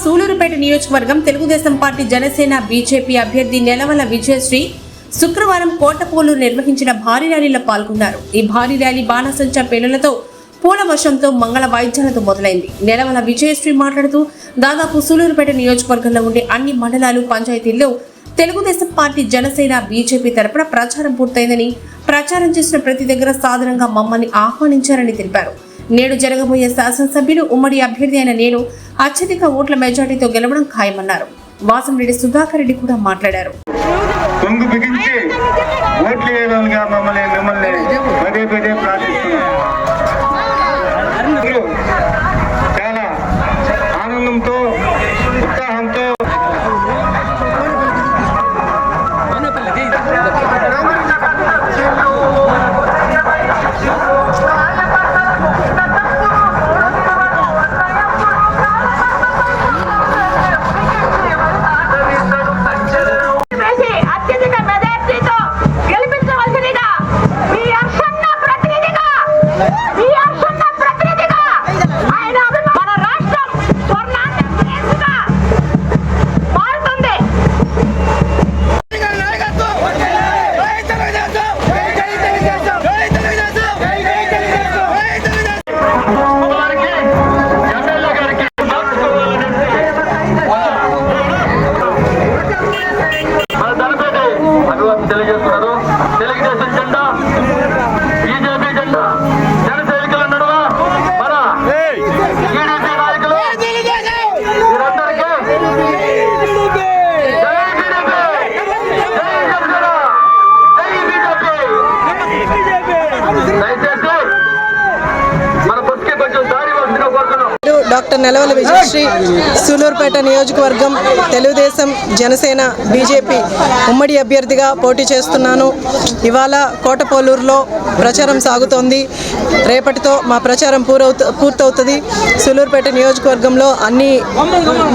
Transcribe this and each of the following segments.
సూలూరుపేట నియోజకవర్గం Telugu Desam party Janasena BJP అభ్యర్థి నెలవల విజయశ్రీ శుక్రవారం కోటపోలు నిర్వహించిన భారీ ర్యాలీలో పాల్గొన్నారు. ఈ భారీ ర్యాలీ బాణసంచా పేలులతో పూల వర్షంతో మంగళ వాయిద్యాలతో మొదలైంది. నెలవల విజయశ్రీ మాట్లాడుతూ దాదాపు సూలూరుపేట నియోజకవర్గంలో ఉండే అన్ని మండలాలు పంచాయతీల్లో తెలుగుదేశం పార్టీ జనసేన బీజేపీ తరపున ప్రచారం పూర్తయిందని ప్రచారం చేసిన ప్రతి దగ్గర సాధారణంగా మమ్మల్ని ఆహ్వానించారని తెలిపారు. నేడు జరగబోయే శాసనసభ్యులు ఉమ్మడి అభ్యర్థి అయిన నేను అత్యధిక ఓట్ల మెజార్టీతో గెలవడం ఖాయమన్నారు. వాసంరెడ్డి సుధాకర్ రెడ్డి కూడా మాట్లాడారు. డాక్టర్ నెలవల విజయశ్రీ సూలూరుపేట నియోజకవర్గం తెలుగుదేశం జనసేన బీజేపీ ఉమ్మడి అభ్యర్థిగా పోటీ చేస్తున్నాను. ఇవాళ కోటపోలూరులో ప్రచారం సాగుతోంది. రేపటితో మా ప్రచారం పూరవుత పూర్తవుతుంది. సూలూరుపేట నియోజకవర్గంలో అన్ని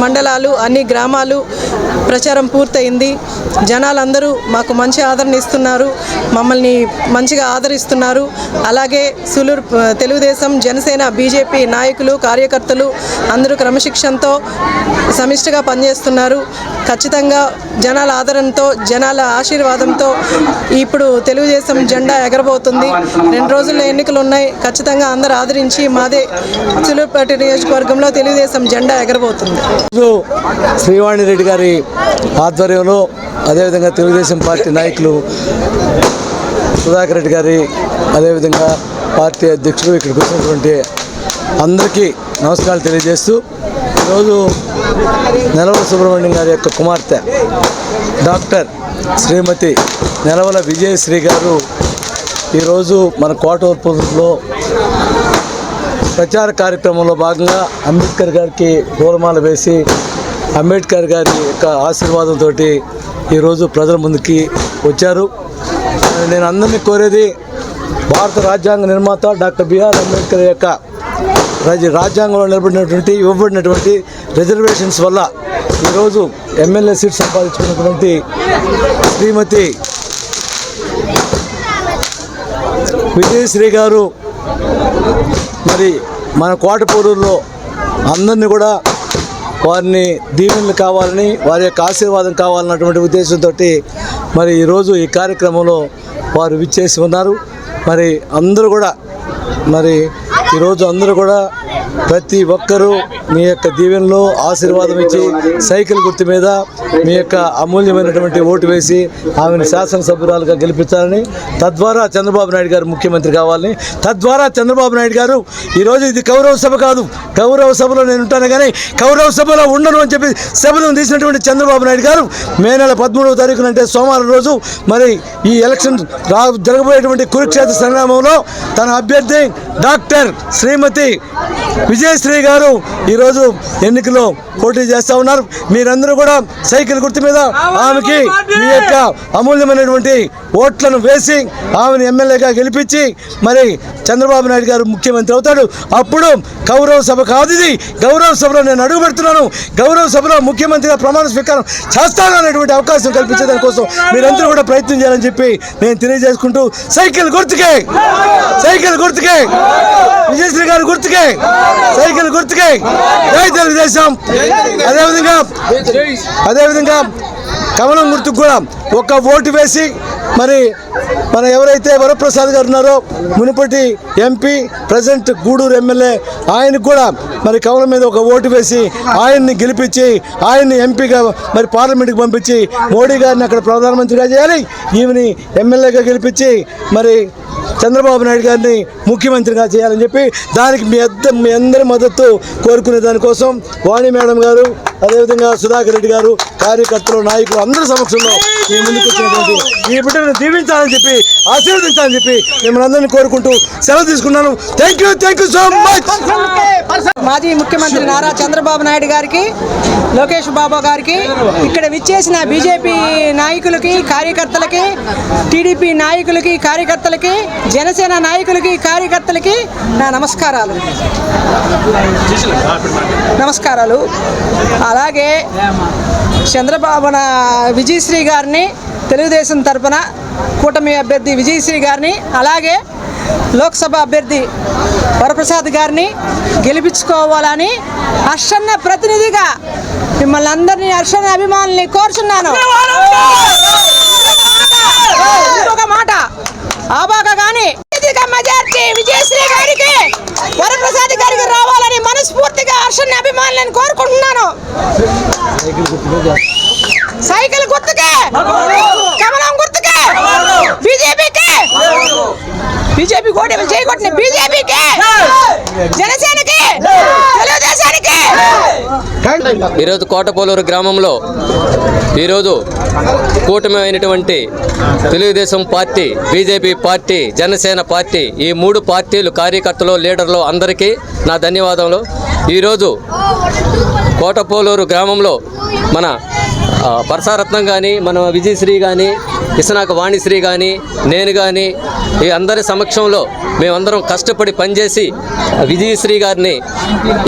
మండలాలు అన్ని గ్రామాలు ప్రచారం పూర్తయింది. జనాలందరూ మాకు మంచి ఆదరణ ఇస్తున్నారు. మమ్మల్ని మంచిగా ఆదరిస్తున్నారు. అలాగే సులూరు తెలుగుదేశం జనసేన బీజేపీ నాయకులు కార్యకర్తలు అందరూ క్రమశిక్షణతో సమిష్టిగా పనిచేస్తున్నారు. ఖచ్చితంగా జనాల ఆదరణతో జనాల ఆశీర్వాదంతో ఇప్పుడు తెలుగుదేశం జెండా ఎగరబోతుంది. రెండు రోజుల్లో ఎన్నికలు ఉన్నాయి ఖచ్చితంగా అందరు ఆదరించి మాదే సులూరుపేట నియోజకవర్గంలో తెలుగుదేశం జెండా ఎగరబోతుంది. శ్రీవాణి రెడ్డి గారి ఆధ్వర్యంలో అదేవిధంగా తెలుగుదేశం పార్టీ నాయకులు సుధాకర్ రెడ్డి గారి అదేవిధంగా పార్టీ అధ్యక్షుడు ఇక్కడికి వచ్చినటువంటి అందరికీ నమస్కారాలు తెలియజేస్తూ ఈరోజు నెలవల సుబ్రహ్మణ్యం గారి యొక్క కుమార్తె డాక్టర్ శ్రీమతి నెలవల విజయశ్రీ గారు ఈరోజు మన కోటూర్పులో ప్రచార కార్యక్రమంలో భాగంగా అంబేద్కర్ గారికి గోలమాల వేసి అంబేద్కర్ గారి యొక్క ఆశీర్వాదంతో ఈరోజు ప్రజల ముందుకి వచ్చారు. నేను అందరినీ కోరేది భారత రాజ్యాంగ నిర్మాత డాక్టర్ బిఆర్ అంబేద్కర్ యొక్క రాజ్యాంగంలో నిలబడినటువంటి ఇవ్వబడినటువంటి రిజర్వేషన్స్ వల్ల ఈరోజు ఎమ్మెల్యే సీట్ సంపాదించుకున్నటువంటి శ్రీమతి విజయశ్రీ గారు మరి మన కోటపూరులో అందరినీ కూడా వారిని దీవెనలు కావాలని వారి యొక్క ఆశీర్వాదం కావాలన్నటువంటి ఉద్దేశంతో మరి ఈరోజు ఈ కార్యక్రమంలో వారు విచ్చేసి ఉన్నారు. మరి అందరూ కూడా మరి ఈరోజు అందరూ కూడా ప్రతి ఒక్కరూ మీ యొక్క దీవెనలో ఆశీర్వాదం ఇచ్చి సైకిల్ గుర్తు మీద మీ యొక్క అమూల్యమైనటువంటి ఓటు వేసి ఆమెను శాసనసభ్యురాలుగా గెలిపించాలని తద్వారా చంద్రబాబు నాయుడు గారు ముఖ్యమంత్రి కావాలని తద్వారా చంద్రబాబు నాయుడు గారు ఈరోజు ఇది కౌరవ సభ కాదు కౌరవ సభలో నేను ఉంటాను కానీ కౌరవ సభలో ఉండను అని చెప్పి సభను తీసినటువంటి చంద్రబాబు నాయుడు గారు మే నెల పదమూడవ తారీఖున అంటే సోమవారం రోజు మరి ఈ ఎలక్షన్ రా జరగబోయేటువంటి కురుక్షేత్ర సంగ్రామంలో తన అభ్యర్థి డాక్టర్ శ్రీమతి విజయశ్రీ గారు ఈ ఈరోజు ఎన్నికల్లో పోటీ చేస్తూ ఉన్నారు. మీరందరూ కూడా సైకిల్ గుర్తు మీద ఆమెకి మీ యొక్క అమూల్యమైనటువంటి ఓట్లను వేసి ఆమెను ఎమ్మెల్యేగా గెలిపించి మరి చంద్రబాబు నాయుడు గారు ముఖ్యమంత్రి అవుతాడు. అప్పుడు గౌరవ సభ కాదు ఇది. గౌరవ సభలో నేను అడుగు పెడుతున్నాను. గౌరవ సభలో ముఖ్యమంత్రిగా ప్రమాణ స్వీకారం చేస్తాను అనేటువంటి అవకాశం కల్పించేదాని కోసం మీరందరూ కూడా ప్రయత్నం చేయాలని చెప్పి నేను తెలియజేసుకుంటూ సైకిల్ గుర్తుకే! సైకిల్ గుర్తుకే! విజయశ్రీ గారి గుర్తుకే! సైకిల్ గుర్తుకే! జై తెలుగుదేశం. అదేవిధంగా అదేవిధంగా కమలం గుర్తుకు కూడా ఒక్క ఓటు వేసి మరి మన ఎవరైతే వరప్రసాద్ గారు ఉన్నారో మునుపటి ఎంపీ ప్రజెంట్ గూడూరు ఎమ్మెల్యే ఆయనకు కూడా మరి కమలం మీద ఒక ఓటు వేసి ఆయన్ని గెలిపించి ఆయన్ని ఎంపీగా మరి పార్లమెంట్కి పంపించి మోడీ గారిని అక్కడ ప్రధానమంత్రిగా చేయాలి. ఈమెని ఎమ్మెల్యేగా గెలిపించి మరి చంద్రబాబు నాయుడు గారిని ముఖ్యమంత్రిగా చేయాలని చెప్పి దానికి మీ అద్ద మీ అందరి మద్దతు కోరుకునే దానికోసం వాణి మేడం గారు అదేవిధంగా సుధాకర్ రెడ్డి గారు కార్యకర్తలు నాయకులు అందరి సమక్షంలో మీ ముందుకు వచ్చినటువంటి ఈ బిడ్డను దీవించాలని చెప్పి ఆశీర్వదించాలని చెప్పి మిమ్మల్ని అందరినీ కోరుకుంటూ సెలవు తీసుకున్నాను. Thank you thank you so much మాజీ ముఖ్యమంత్రి నారా చంద్రబాబు నాయుడు గారికి లోకేష్ బాబు గారికి ఇక్కడ విచ్చేసిన బీజేపీ నాయకులకి కార్యకర్తలకి టీడీపీ నాయకులకి కార్యకర్తలకి జనసేన నాయకులకి కార్యకర్తలకి నా నమస్కారాలు. నమస్కారాలు. అలాగే చంద్రబాబు నా విజయశ్రీ గారిని తెలుగుదేశం తరపున కూటమి అభ్యర్థి విజయశ్రీ గారిని అలాగే లోక్సభ అభ్యర్థి వరప్రసాద్ గారిని గెలిపించుకోవాలని హర్షన్న ప్రతినిధిగా మిమ్మల్ని అందరినీ హర్షన్న అభిమానుల్ని కోరుచున్నాను. ఇంకొక మాట. ఆబాక కానీ అత్యధిక మెజార్టీ విజయశ్రీ గారికి వరప్రసాద్ గారికి రావాలని మనస్ఫూర్తిగా హర్షన్న అభిమానులను కోరుకుంటున్నాను. సైకిల్ గుర్తుకే. కమలం గుర్తుకే. బీజేపీకి. బీజేపీ కోటి చేయకొట్టిన బీజేపీకి. జనసేనకి ఈరోజు కోటపోలూరు గ్రామంలో ఈరోజు కూటమి అయినటువంటి Telugu Desam party BJP party Janasena party ఈ మూడు పార్టీలు కార్యకర్తలు లీడర్లు అందరికీ నా ధన్యవాదములు. ఈరోజు కోటపోలూరు గ్రామంలో మన పరసారత్నం కానీ మన విజయశ్రీ కానీ ఇసనాక వాణిశ్రీ కానీ నేను కానీ ఈ అందరి సమక్షంలో మేమందరం కష్టపడి పనిచేసి విజయశ్రీ గారిని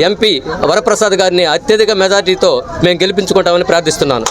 ఎంపీ వరప్రసాద్ గారిని అత్యధిక మెజార్టీతో మేము గెలిపించుకుంటామని ప్రార్థిస్తున్నాను.